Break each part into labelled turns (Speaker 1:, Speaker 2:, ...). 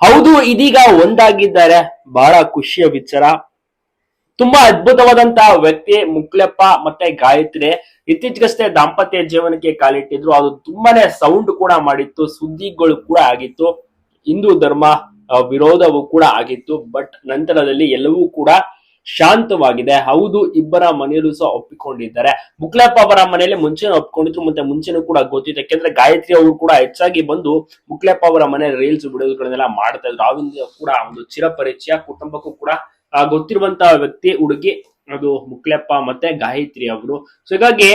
Speaker 1: ಹೌದು, ಇದೀಗ ಒಂದಾಗಿದ್ದಾರೆ. ಬಹಳ ಖುಷಿಯ ವಿಚಾರ. ತುಂಬಾ ಅದ್ಭುತವಾದಂತಹ ವ್ಯಕ್ತಿ ಮುಕ್ಲೆಪ್ಪ ಮತ್ತೆ ಗಾಯತ್ರಿ. ಇತ್ತೀಚೆಗಷ್ಟೇ ದಾಂಪತ್ಯ ಜೀವನಕ್ಕೆ ಕಾಲಿಟ್ಟಿದ್ರು. ಅದು ತುಂಬಾನೇ ಸೌಂಡ್ ಕೂಡ ಮಾಡಿತ್ತು, ಸುದ್ದಿಗಳು ಕೂಡ ಆಗಿತ್ತು. ಹಿಂದೂ ಧರ್ಮ ವಿರೋಧವೂ ಕೂಡ ಆಗಿತ್ತು. ಬಟ್ ನಂತರದಲ್ಲಿ ಎಲ್ಲವೂ ಕೂಡ ಶಾಂತವಾಗಿದೆ. ಹೌದು, ಇಬ್ಬರ ಮನೆಯಲ್ಲೂ ಸಹ ಒಪ್ಪಿಕೊಂಡಿದ್ದಾರೆ. ಮುಕ್ಲಪ್ಪ ಅವರ ಮನೆಯಲ್ಲಿ ಮುಂಚೆನೂ ಒಪ್ಕೊಂಡಿದ್ರು, ಮತ್ತೆ ಮುಂಚೆನೂ ಕೂಡ ಗೊತ್ತಿತ್ತು ಯಾಕೆಂದ್ರೆ ಗಾಯತ್ರಿ ಅವರು ಕೂಡ ಹೆಚ್ಚಾಗಿ ಬಂದು ಮುಕ್ಲಪ್ಪ ಅವರ ಮನೆ ರೀಲ್ಸ್ ಬಿಡೋದುಗಳನ್ನೆಲ್ಲ ಮಾಡ್ತಾ ಇದ್ರು. ಅವಿಂದ ಕೂಡ ಒಂದು ಚಿರಪರಿಚಯ ಕುಟುಂಬಕ್ಕೂ ಕೂಡ ಗೊತ್ತಿರುವಂತಹ ವ್ಯಕ್ತಿ, ಹುಡುಗಿ, ಅದು ಮುಕ್ಲೆಪ್ಪ ಮತ್ತೆ ಗಾಯತ್ರಿ ಅವರು. ಸೊ ಹೀಗಾಗಿ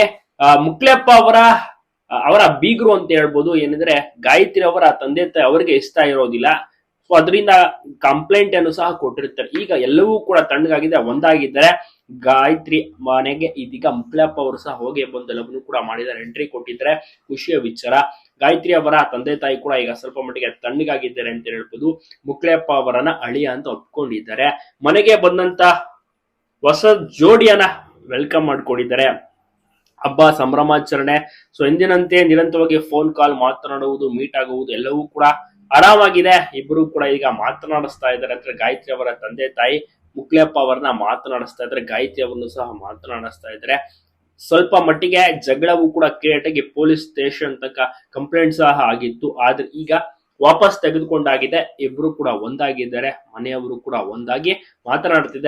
Speaker 1: ಮುಕ್ಲೆಪ್ಪ ಅವರ ಅವರ ಬೀಗರು ಅಂತ ಹೇಳ್ಬೋದು. ಏನಂದ್ರೆ ಗಾಯತ್ರಿ ಅವರ ತಂದೆ ತಾಯಿ ಅವರಿಗೆ ಇಷ್ಟ ಇರೋದಿಲ್ಲ. ಸೊ ಅದರಿಂದ ಕಂಪ್ಲೇಂಟ್ ಅನ್ನು ಸಹ ಕೊಟ್ಟಿರ್ತಾರೆ ಈಗ ಎಲ್ಲವೂ ಕೂಡ ತಣ್ಣಗಾಗಿದೆ, ಒಂದಾಗಿದ್ದರೆ ಗಾಯತ್ರಿ ಮನೆಗೆ ಇದೀಗ ಮುಕ್ಲಪ್ಪ ಅವರು ಸಹ ಹೋಗಿ ಬಂದು ಎಲ್ಲವನ್ನೂ ಕೂಡ ಮಾಡಿದ್ದಾರೆ. ಎಂಟ್ರಿ ಕೊಟ್ಟಿದ್ದಾರೆ. ಖುಷಿಯ ವಿಚಾರ. ಗಾಯತ್ರಿ ಅವರ ತಂದೆ ತಾಯಿ ಕೂಡ ಈಗ ಸ್ವಲ್ಪ ಮಟ್ಟಿಗೆ ತಣ್ಣಗಾಗಿದ್ದಾರೆ ಅಂತ ಹೇಳ್ಬೋದು. ಮುಕ್ಲಪ್ಪ ಅವರನ್ನ ಅಳಿಯ ಅಂತ ಒಪ್ಕೊಂಡಿದ್ದಾರೆ. ಮನೆಗೆ ಬಂದಂತ ಹೊಸ ಜೋಡಿಯನ್ನ ವೆಲ್ಕಮ್ ಮಾಡ್ಕೊಂಡಿದ್ದಾರೆ. ಹಬ್ಬ, ಸಂಭ್ರಮಾಚರಣೆ. ಸೊ ಎಂದಿನಂತೆ ನಿರಂತರವಾಗಿ ಫೋನ್ ಕಾಲ್ ಮಾತನಾಡುವುದು ಮೀಟ್ ಆಗುವುದು ಎಲ್ಲವೂ ಕೂಡ ಆರಾಮಾಗಿದೆ. ಇಬ್ಬರು ಕೂಡ ಈಗ ಮಾತನಾಡಿಸ್ತಾ ಇದ್ದಾರೆ. ಅಂದ್ರೆ ಗಾಯತ್ರಿ ಅವರ ತಂದೆ ತಾಯಿ ಮುಕ್ಲಪ್ಪ ಅವರನ್ನ ಮಾತನಾಡಿಸ್ತಾ ಇದ್ದಾರೆ. ಗಾಯತ್ರಿ ಅವರನ್ನು ಸಹ ಮಾತನಾಡಿಸ್ತಾ ಇದ್ದಾರೆ. ಸ್ವಲ್ಪ ಮಟ್ಟಿಗೆ ಜಗಳವೂ ಕೂಡ ಕ್ರಿಯೇಟ್ ಆಗಿ ಪೊಲೀಸ್ ಸ್ಟೇಷನ್ ತನಕ ಕಂಪ್ಲೇಂಟ್ ಸಹ ಆಗಿತ್ತು. ಆದ್ರೆ ಈಗ ವಾಪಸ್ ತೆಗೆದುಕೊಂಡಾಗಿದೆ. ಇಬ್ರು ಕೂಡ ಒಂದಾಗಿದ್ದಾರೆ. ಮನೆಯವರು ಕೂಡ ಒಂದಾಗಿ ಮಾತನಾಡ್ತಿದ್ದಾರೆ